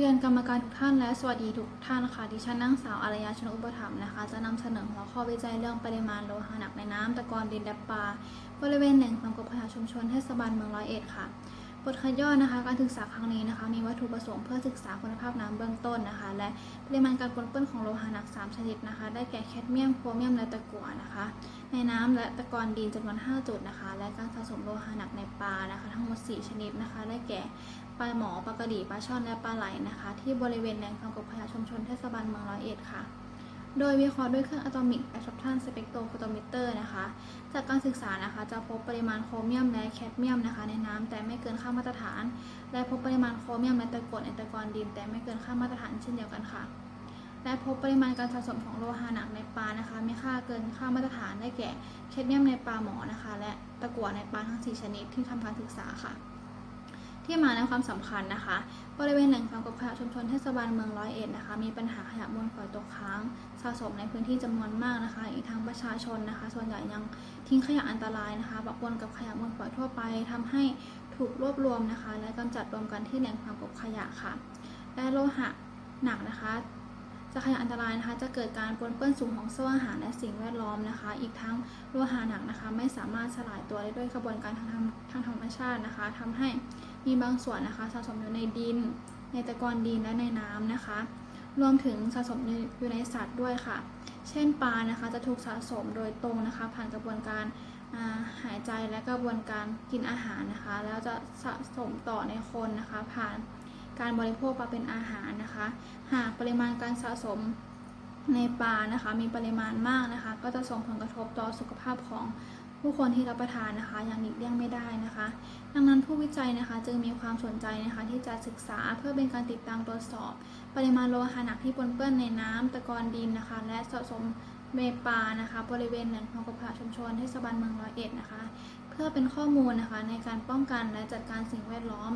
เรียนกรรมการทุกท่านและสวัสดีทุกท่านค่ะ ดิฉันนางสาวอารยาชนอุปถัมภ์นะคะ จะนำเสนอหัวข้อวิจัยเรื่องปริมาณโลหะหนักในน้ำตะกอนดินและปลาบริเวณแหล่งความกบพยาชุมชนเทศบาลเมืองร้อยเอ็ดค่ะ บทคัดย่อนะคะ การศึกษาครั้งนี้นะคะ มีวัตถุประสงค์เพื่อศึกษาคุณภาพน้ำเบื้องต้นนะคะ และปริมาณการปนเปื้อนของโลหะหนัก 3 ชนิดนะคะ ได้แก่แคดเมียม โครเมียม และตะกั่วนะคะ ในน้ำและตะกอนดินจำนวน 5 จุดนะคะ และการสะสมโลหะหนักในปลานะคะ ทั้งหมด 4 ชนิดนะคะ ได้แก่ปลาหมอ ปลากระดีปลาช่อน และปลาไหลนะคะ ที่บริเวณแหล่งความกบพยาชุมชนเทศบาลเมืองร้อยเอ็ดค่ะ โดยวิเคราะห์ด้วยเครื่องอะตอมิกแอ r ร p ชันสเปกโตโฟโตมิเตอร์นะคะ จากการศึกษานะคะ จะพบปริมาณโครเมียมและแคดเมียมนะคะ ในน้ำแต่ไม่เกินค่ามาตรฐาน และพบปริมาณโครเมียมและตะกรดในตะกอนดิน แต่ไม่เกินค่ามาตรฐานเช่นเดียวกันค่ะ และพบปริมาณการสะสมของโลหะหนักในปลานะคะ มีค่าเกินค่ามาตรฐานได้แก่แคดเมียมในปลาหมอนะคะ และตะกั่วในปลาทั้ง 4 ชนิดที่ทำการศึกษาค่ะ ที่มาในความสำคัญนะคะ บริเวณแหล่งความกบขยะชุมชนเทศบาลเมืองร้อยเอ็ดนะคะ มีปัญหาขยะมูลฝอยตกค้างสะสมในพื้นที่จำนวนมากนะคะ อีกทั้งประชาชนนะคะ ส่วนใหญ่ยังทิ้งขยะอันตรายนะคะปะปนกับขยะมูลฝอยทั่วไปทำให้ถูกรวบรวมนะคะ และกำจัดรวมกันที่แหล่งความกบขยะค่ะ และโลหะหนักนะคะจากขยะอันตรายนะคะ จะเกิดการปนเปื้อนสูงของโซ่อาหารและสิ่งแวดล้อมนะคะ อีกทั้งโลหะหนักนะคะ ไม่สามารถสลายตัวได้ด้วยกระบวนการทางธรรมทางธรรมชาตินะคะทำให้ มีบางส่วนนะคะสะสมอยู่ในดิน ในตะกอนดินและในน้ำนะคะ รวมถึงสะสมอยู่ในสัตว์ด้วยค่ะ เช่นปลานะคะจะถูกสะสมโดยตรงนะคะ ผ่านกระบวนการาหายใจและกระบวนการกินอาหารนะคะ แล้วจะสะสมต่อในคนนะคะ ผ่านการบริโภคมาเป็นอาหารนะคะ หากปริมาณการสะสมในปลานะคะ มีปริมาณมากนะคะ ก็จะส่งผลกระทบต่อสุขภาพของ ผู้คนที่รับประทานนะคะอย่างหลีกเลี่ยงไม่ได้นะคะ ดังนั้นผู้วิจัยนะคะ จึงมีความสนใจนะคะที่จะศึกษาเพื่อเป็นการติดตามตรวจสอบ ปริมาณโลหะหนักที่ปนเปื้อนในน้ำตะกอนดินนะคะ และสะสมเมปานะคะบริเวณแหล่งความกบขยะชุมชนเทศบาลเมืองร้อยเอ็ดนะคะ เพื่อเป็นข้อมูลนะคะในการป้องกันและจัดการสิ่งแวดล้อม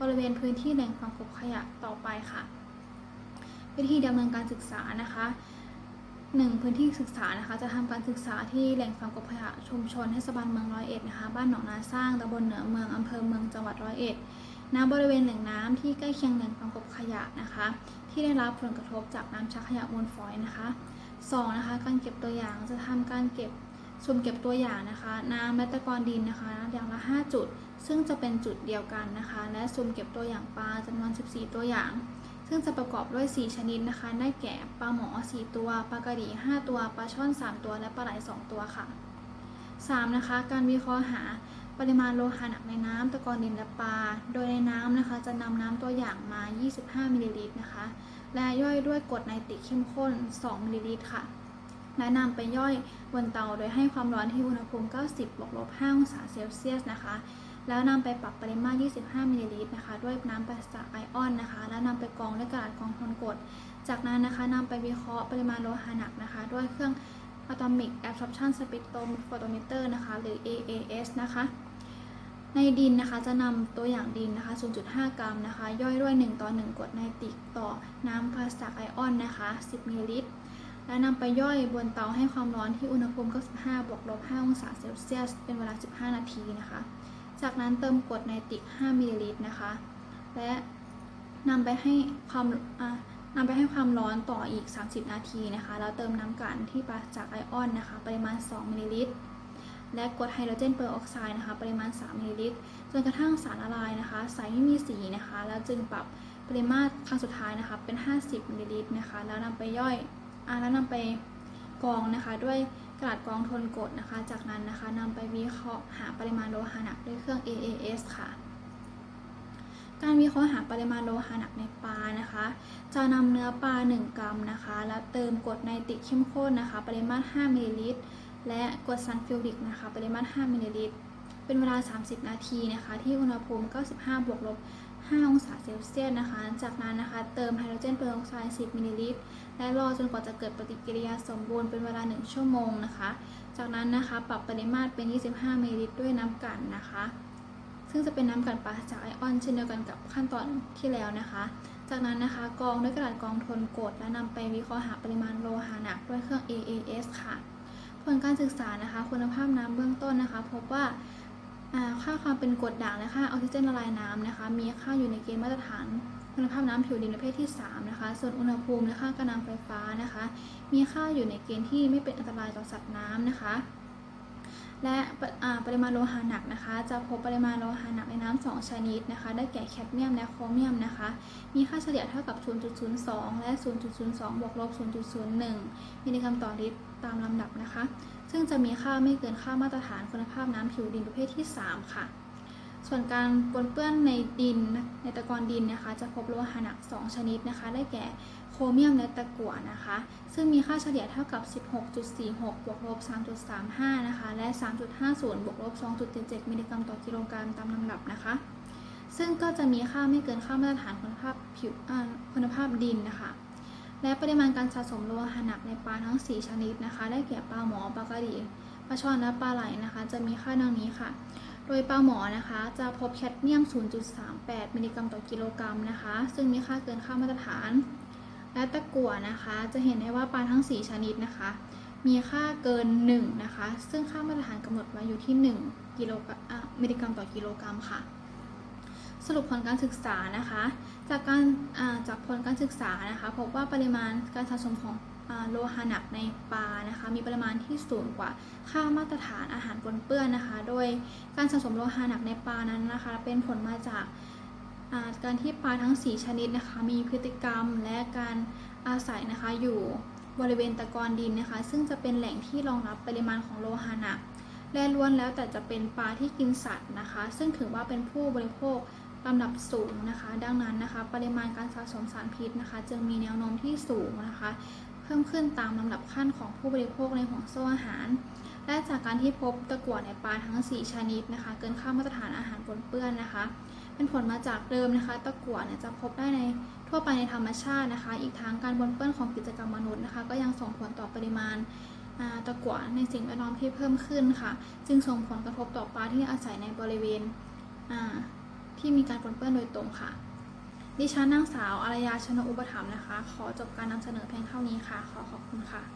บริเวณพื้นที่แหล่งความกบขยะต่อไปค่ะ วิธีดำเนินการศึกษานะคะ หนึ่งพื้นที่ศึกษานะคะจะทำการศึกษาที่แหล่งความกบขยะชุมชนเทศบาลเมืองร้อยเอ็ดนะคะบ้านหนองนาสร้างตำบลเหนือเมืองอำเภอเมืองจังหวัดร้อยเอ็ดณบริเวณแหล่งน้ำที่ใกล้เคียงแหล่งความกบขยะนะคะ ที่ได้รับผลกระทบจากน้ำชักขยะมูลฝอยนะคะสองนะคะการเก็บตัวอย่างจะทำการเก็บสุ่มเก็บตัวอย่างนะคะ น้ำและตะกอนดินนะคะอย่างละ 5 จุด ซึ่งจะเป็นจุดเดียวกันนะคะ และสุ่มเก็บตัวอย่างปลาจำนวน 14 ตัวอย่าง ซึ่งจะประกอบด้วย 4 ชนิดนะคะ ได้แก่ปลาหมอ 4 ตัว ปลากระดี5 ตัว ปลาช่อน 3 ตัว และปลาไหล 2 ตัวค่ะ 3. นะคะ การวิเคราะห์หาปริมาณโลหะหนักในน้ำตะกอนดินและปลา โดยในน้ำนะคะจะนำน้ำตัวอย่างมา 25 มิลลิลิตรนะคะ และย่อยด้วยกรดไนตริกเข้มข้น 2 มิลลิลิตรค่ะ และนำไปย่อยบนเตาโดยให้ความร้อนที่อุณหภูมิ 90บวกลบ5องศาเซลเซียสนะคะ แล้วนำไปปรับปริมาตร 25 มิลลิลิตรนะคะ ด้วยน้ำปราศจากไอออนนะคะ แล้วนำไปกรองด้วยกระดาษกรองทนกรดจากนั้นนะคะนำไปวิเคราะห์ปริมาณโลหะหนักนะคะ ด้วยเครื่อง Atomic Absorption Spectrophotometer นะคะ หรือ AAS นะคะ ในดินนะคะจะนำตัวอย่างดินนะคะ 0.5 กรัมนะคะ ย่อยด้วย 1 ต่อ 1กรดไนติกต่อน้ำปราศจากไอออนนะคะ 10มิลลิลิตร และนำไปย่อยบนเตาให้ความร้อนที่อุณหภูมิ 95บวกลบ5องศาเซลเซียส เป็นเวลา 15 นาทีนะคะ จากนั้นเติมกรดไนติก 5มิลลิลิตรนะคะ และนำไปให้ความนำไปให้ความร้อนต่ออีก 30 นาทีนะคะ แล้วเติมน้ำกันที่ปราศจากไอออนนะคะ ปริมาณ 2มิลลิลิตร และกรดไฮโดรเจนเปอร์ออกไซด์นะคะ ปริมาณ 3มิลลิลิตร จนกระทั่งสารละลายนะคะ ใสไม่มีสีนะคะ แล้วจึงปรับปริมาตรครั้งสุดท้ายนะคะ เป็น 50มิลลิลิตรนะคะ แล้วนำไปย่อยอแล้วนำไปกรองนะคะด้วย กระดาษกรองทนกดนะคะ จากนั้นนะคะนำไปวิเคราะห์หาปริมาณโลหะหนักด้วยเครื่อง AAS ค่ะ การวิเคราะห์หาปริมาณโลหะหนักในปลานะคะ จะนำเนื้อปลา 1 กรัมนะคะ แล้วเติมกรดไนตริกเข้มข้นนะคะ ปริมาตร 5มิลลิลิตร และกรดซัลฟิวริกนะคะ ปริมาตร 5มิลลิลิตร เป็นเวลา 30 นาทีนะคะ ที่อุณหภูมิ 95 บวกลบ 5 องศาเซลเซียสนะคะ จากนั้นนะคะเติมไฮโดรเจนเปอร์ออกไซด์ 10 มิลลิลิตร และรอจนกว่าจะเกิดปฏิกิริยาสมบูรณ์เป็นเวลา 1 ชั่วโมงนะคะ จากนั้นนะคะปรับปริมาตรเป็น 25 มิลลิลิตรด้วยน้ำกันนะคะ ซึ่งจะเป็นน้ำกันปราศจากไอออนเช่นเดียวกันกับขั้นตอนที่แล้วนะคะ จากนั้นนะคะกรองด้วยกระดาษกรองทนกรดและนำไปวิเคราะห์หาปริมาณโลหะหนักด้วยเครื่อง AAS ค่ะ ผลการศึกษานะคะ คุณภาพน้ำเบื้องต้นนะคะ พบว่า ค่าความเป็นกรดด่างและค่าออกซิเจนละลายน้ำนะคะ มีค่าอยู่ในเกณฑ์มาตรฐานคุณภาพน้ำผิวดินประเภทที่ 3 นะคะ ส่วนอุณหภูมิและค่าการนำไฟฟ้านะคะ มีค่าอยู่ในเกณฑ์ที่ไม่เป็นอันตรายต่อสัตว์น้ำนะคะ และปริอ่าปริมาณโลหะหนักนะคะ จะพบปริมาณโลหะหนักในน้ำสองชนิดนะคะ ได้แก่แคดเมียมและโครเมียมนะคะ มีค่าเฉลี่ยเท่ากับ 0.02 และ 0.02 บวกลบ 0.01 มิลลิกรัมต่อลิตรตามลำดับนะคะ ซึ่งจะมีค่าไม่เกินค่ามาตรฐานคุณภาพน้ำผิวดินประเภทที่ 3 ค่ะ ส่วนการปนเปื้อนในดินในตะกอนดินนะคะ จะพบโลหะหนัก 2 ชนิดนะคะ ได้แก่โครเมียมและตะกั่วนะคะ ซึ่งมีค่าเฉลี่ยเท่ากับ 16.46 บวกลบ 3.35 นะคะ และ 3.50 บวกลบ 2.77 มิลลิกรัมต่อกิโลกรัมตามลำดับนะคะ ซึ่งก็จะมีค่าไม่เกินค่ามาตรฐานคุณภาพผิวคุณภาพดินนะคะ และปริมาณการสะสมโลหะหนักในปลาทั้ง 4 ชนิดนะคะ ได้แก่ปลาหมอปลากระดีปลาช่อนและปลาไหลนะคะ จะมีค่าดังนี้ค่ะ โดยปลาหมอนะคะจะพบแคดเมียม 0.38 มิลลิกรัมต่อกิโลกรัมนะคะ ซึ่งมีค่าเกินค่ามาตรฐาน และตะกั่วนะคะ จะเห็นได้ว่าปลาทั้ง 4 ชนิดนะคะ มีค่าเกิน 1 นะคะ ซึ่งค่ามาตรฐานกำหนดไว้อยู่ที่ 1 กิโลกรัมมิลลิกรัมต่อกิโลกรัมค่ะ สรุปผลการศึกษานะคะ จากการจากผลการศึกษานะคะพบว่าปริมาณการสะสมของอโลหะหนักในปลานะคะมีปริมาณที่สูงกว่าค่ามาตรฐานอาหารปนเปื้อนนะคะ โดยการสะสมโลหะหนักในปลานั้นนะคะ เป็นผลมาจากาการที่ปลาทั้ง 4 ชนิดนะคะ มีพฤติกรรมและการอาศัยนะคะอยู่บริเวณตะกอนดินนะคะ ซึ่งจะเป็นแหล่งที่รองรับปริมาณของโลหะหนักและล้วนแล้วแต่จะเป็นปลาที่กินสัตว์นะคะ ซึ่งถือว่าเป็นผู้บริโภค ลำดับสูงนะคะ ดังนั้นนะคะ ปริมาณการสะสมสารพิษนะคะ จึงมีแนวโน้มที่สูงนะคะ เพิ่มขึ้นตามลำดับขั้นของผู้บริโภคในห่วงโซ่อาหาร และจากการที่พบตะกั่วในปลาทั้ง 4 ชนิดนะคะ เกินค่ามาตรฐานอาหารปนเปื้อนนะคะ เป็นผลมาจากเดิมนะคะ ตะกั่วเนี่ยจะพบได้ในทั่วไปในธรรมชาตินะคะ อีกทั้งการปนเปื้อนของกิจกรรมมนุษย์นะคะ ก็ยังส่งผลต่อปริมาณาตะกั่วในสิ่งแวดล้อมที่เพิ่มขึ้นค่ะ จึงส่งผลกระทบต่อปลาที่อาศัยในบริเวณ ที่มีการปนเปื้อนโดยตรงค่ะ ดิฉันนางสาวอารยาชนอุปถัมภ์นะคะ ขอจบการนำเสนอเพียงเท่านี้ค่ะ ขอขอบคุณค่ะ